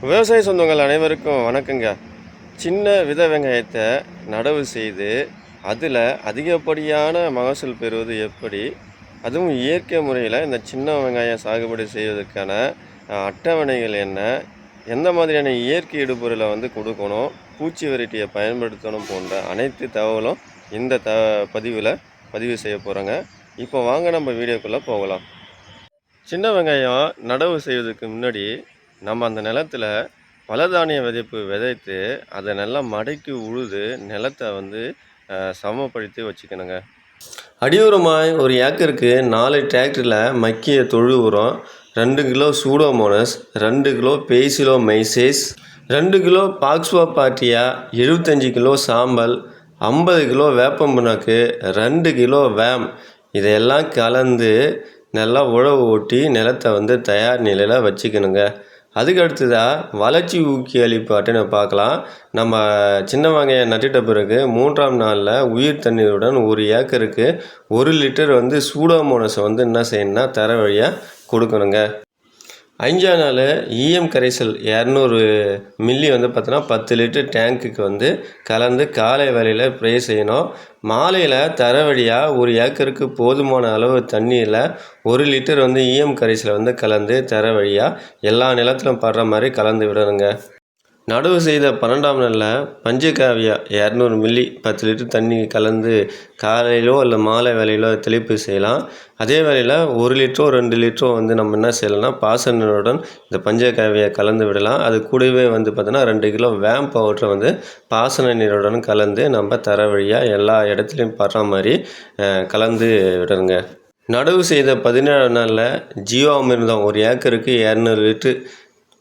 விவசாய சொந்தங்கள் அனைவருக்கும் வணக்கங்க. சின்ன வித வெங்காயத்தை நடவு செய்து அதில் அதிகப்படியான மகசூல் பெறுவது எப்படி? அதுவும் இயற்கை முறையில் இந்த சின்ன வெங்காயம் சாகுபடி செய்வதற்கான அட்டவணைகள் என்ன? எந்த மாதிரியான இயற்கை இடுபொருளை வந்து கொடுக்கணும்? பூச்சி வெரைட்டியை பயன்படுத்தணும் போன்ற அனைத்து தகவலும் இந்த த பதிவில் பதிவு செய்ய போகிறோங்க இப்போ வாங்க நம்ம வீடியோக்குள்ளே போகலாம். சின்ன வெங்காயம் நடவு செய்வதற்கு முன்னாடி நம்ம அந்த நிலத்துல பலதானிய விதைப்பு விதைத்து அதை நல்லா மடக்கி உழுது நிலத்தை வந்து சமப்படுத்தி வச்சுக்கணுங்க. அடியுரமாய் ஒரு ஏக்கருக்கு நாலு டிராக்டரில் மக்கிய தொழு உரம் ரெண்டு கிலோ சூடோமோனஸ் ரெண்டு கிலோ பேசிலோ மைசேஸ் ரெண்டு கிலோ பாக்ஸ்வா பாட்டியா எழுபத்தஞ்சி கிலோ சாம்பல் ஐம்பது கிலோ வேப்பம் புண்ணாக்கு ரெண்டு கிலோ வேம் இதையெல்லாம் கலந்து நல்லா உழவு ஓட்டி நிலத்தை வந்து தயார் நிலையில் வச்சுக்கணுங்க. அதுக்கு அடுத்ததாக வளர்ச்சி ஊக்கியளிப்பாட்டுன்னு பார்க்கலாம். நம்ம சின்ன வெங்காயம் நட்டுட்ட பிறகு மூன்றாம் நாளில் உயிர் தண்ணீருடன் ஒரு ஏக்கருக்கு ஒரு லிட்டர் வந்து சூடோமோனஸை வந்து என்ன செய்யணும்னா தர வழியாக கொடுக்கணுங்க. அஞ்சாம் நாள் இஎம் கரைசல் இரநூறு மில்லி வந்து பார்த்தோன்னா பத்து லிட்டர் டேங்க்குக்கு வந்து கலந்து காலை வேலையில் ப்ரே செய்யணும். மாலையில் தர வழியாக ஒரு ஏக்கருக்கு போதுமான அளவு தண்ணியில் ஒரு லிட்டர் வந்து இஎம் கரைசலை வந்து கலந்து தர வழியாக எல்லா நிலத்திலும் படுற மாதிரி கலந்து விடணுங்க. நடவு செய்த பன்னெண்டாம் நாளில் பஞ்சகாவியா இரநூறு மில்லி பத்து லிட்டர் தண்ணி கலந்து காலையிலோ இல்லை மாலை வேலையிலோ தெளிப்பு செய்யலாம். அதே வேளையில் ஒரு லிட்டரோ ரெண்டு லிட்டரோ வந்து நம்ம என்ன செய்யலாம்னா பாசனருடன் இந்த பஞ்சகாவியை கலந்து விடலாம். அது கூடவே வந்து பார்த்தோன்னா ரெண்டு கிலோ வேம் பவுடரை வந்து பாசன நீருடன் கலந்து நம்ம தர வழியாக எல்லா இடத்துலையும் படுற மாதிரி கலந்து விடணுங்க. நடவு செய்த பதினேழாம் நாளில் ஜீவாமிர்தம் ஒரு ஏக்கருக்கு இரநூறு லிட்டரு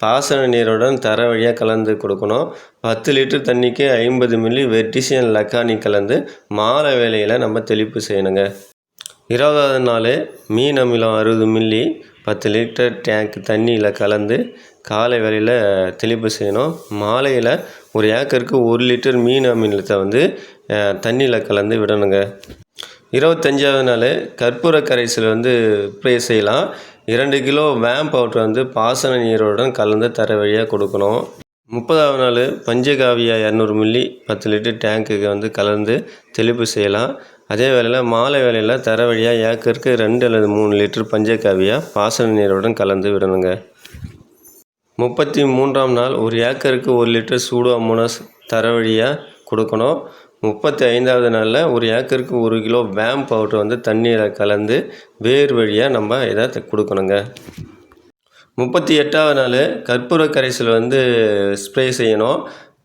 பாசன நீருடன் தர வழியாக கலந்து கொடுக்கணும். பத்து லிட்டர் தண்ணிக்கு ஐம்பது மில்லி வெர்டிசியன் லக்கானி கலந்து மாலை வேலையில் நம்ம தெளிப்பு செய்யணுங்க. இருபதாவது நாள் மீன் அமிலம் அறுபது மில்லி பத்து லிட்டர் டேங்க் தண்ணியில் கலந்து காலை வேலையில் தெளிப்பு செய்யணும். மாலையில் ஒரு ஏக்கருக்கு ஒரு லிட்டர் மீன் அமிலத்தை வந்து தண்ணியில் கலந்து விடணுங்க. இருபத்தஞ்சாவது நாள் கற்பூர கரைசல் வந்து ஸ்ப்ரே செய்யலாம். இரண்டு கிலோ வேம் பவுடர் வந்து பாசன நீருடன் கலந்து தர வழியாக கொடுக்கணும். முப்பதாவது நாள் பஞ்சகாவியா இரநூறு மில்லி பத்து லிட்டர் டேங்க்குக்கு வந்து கலந்து தெளிப்பு செய்யலாம். அதே வேளையில் மாலை வேளையில் தர வழியாக ஏக்கருக்கு ரெண்டு அல்லது மூணு லிட்டர் பஞ்சகாவியா பாசன நீருடன் கலந்து விடணுங்க. முப்பத்தி மூன்றாம் நாள் ஒரு ஏக்கருக்கு ஒரு லிட்டர் சூடோமோனஸ் தர வழியாக கொடுக்கணும். முப்பத்தி ஐந்தாவது நாளில் ஒரு ஏக்கருக்கு ஒரு கிலோ வேம் பவுடர் வந்து தண்ணீரை கலந்து வேர் வழியாக நம்ம இதை கொடுக்கணுங்க. முப்பத்தி எட்டாவது நாள் கற்பூர கரைசல் வந்து ஸ்ப்ரே செய்யணும்.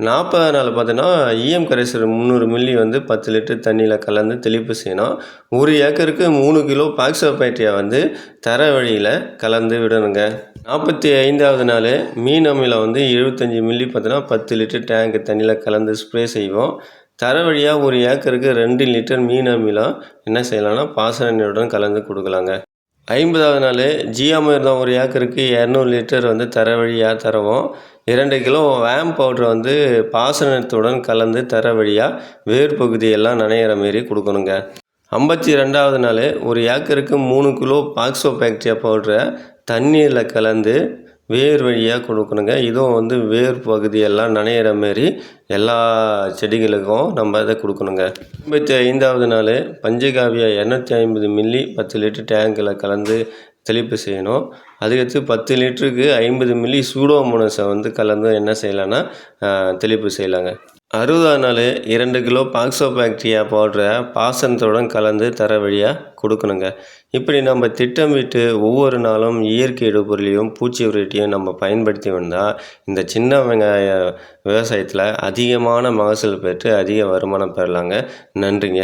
நாற்பதாவது நாள் பார்த்தோன்னா இஎம் கரைசல் முந்நூறு மில்லி வந்து பத்து லிட்டர் தண்ணியில் கலந்து தெளிப்பு செய்யணும். ஒரு ஏக்கருக்கு மூணு கிலோ பாக்ஸோபைட்ரியா வந்து தர வழியில் கலந்து விடணுங்க. நாற்பத்தி ஐந்தாவது நாள் மீன் அமிலம் வந்து எழுபத்தஞ்சி மில்லி பார்த்தோன்னா பத்து லிட்டர் டேங்க் தண்ணியில் கலந்து ஸ்ப்ரே செய்வோம். தர வழியாக ஒரு ஏக்கருக்கு ரெண்டு லிட்டர் மீன் அமிலம் என்ன செய்யலாம்னா பாசன நீருடன் கலந்து கொடுக்கலாங்க. ஐம்பதாவது நாள் ஜியாமிர்தம் ஒரு ஏக்கருக்கு இரநூறு லிட்டர் வந்து தர வழியாக தரவும். இரண்டு கிலோ வேம் பவுடர் வந்து பாசனத்துடன் கலந்து தர வழியாக வேர் பகுதியெல்லாம் நனையிற மாரி கொடுக்கணுங்க. ஐம்பத்தி ரெண்டாவது நாள் ஒரு ஏக்கருக்கு மூணு கிலோ பாக்ஸோ பாக்டீரியா பவுடரை தண்ணீரில் கலந்து வேர் வழியாக கொடுக்கணுங்க. இதுவும் வந்து வேர் பகுதியெல்லாம் நனையிற மாரி எல்லா செடிகளுக்கும் நம்ம இதை கொடுக்கணுங்க. ஐம்பத்தி ஐந்தாவது நாள் பஞ்சகாவியா இரநூத்தி ஐம்பது மில்லி பத்து லிட்டர் டேங்கில் கலந்து தெளிப்பு செய்யணும். அதுக்கடுத்து பத்து லிட்டருக்கு ஐம்பது மில்லி சூடோமோனஸை வந்து கலந்து என்ன செய்யலான்னா தெளிப்பு செய்யலாங்க. அறுபதாம் நாள் இரண்டு கிலோ பாக்ஸோ பாக்டீரியா பவுடரை பாசனத்துடன் கலந்து தர வழியாக கொடுக்கணுங்க. இப்படி நம்ம திட்டமிட்டு ஒவ்வொரு நாளும் இயற்கை இடுபொருளையும் பூச்சி வெரைட்டியும் நம்ம பயன்படுத்தி வந்தால் இந்த சின்ன வெங்காய விவசாயத்தில் அதிகமான மகசூல் பெற்று அதிக வருமானம் பெறலாங்க. நன்றிங்க.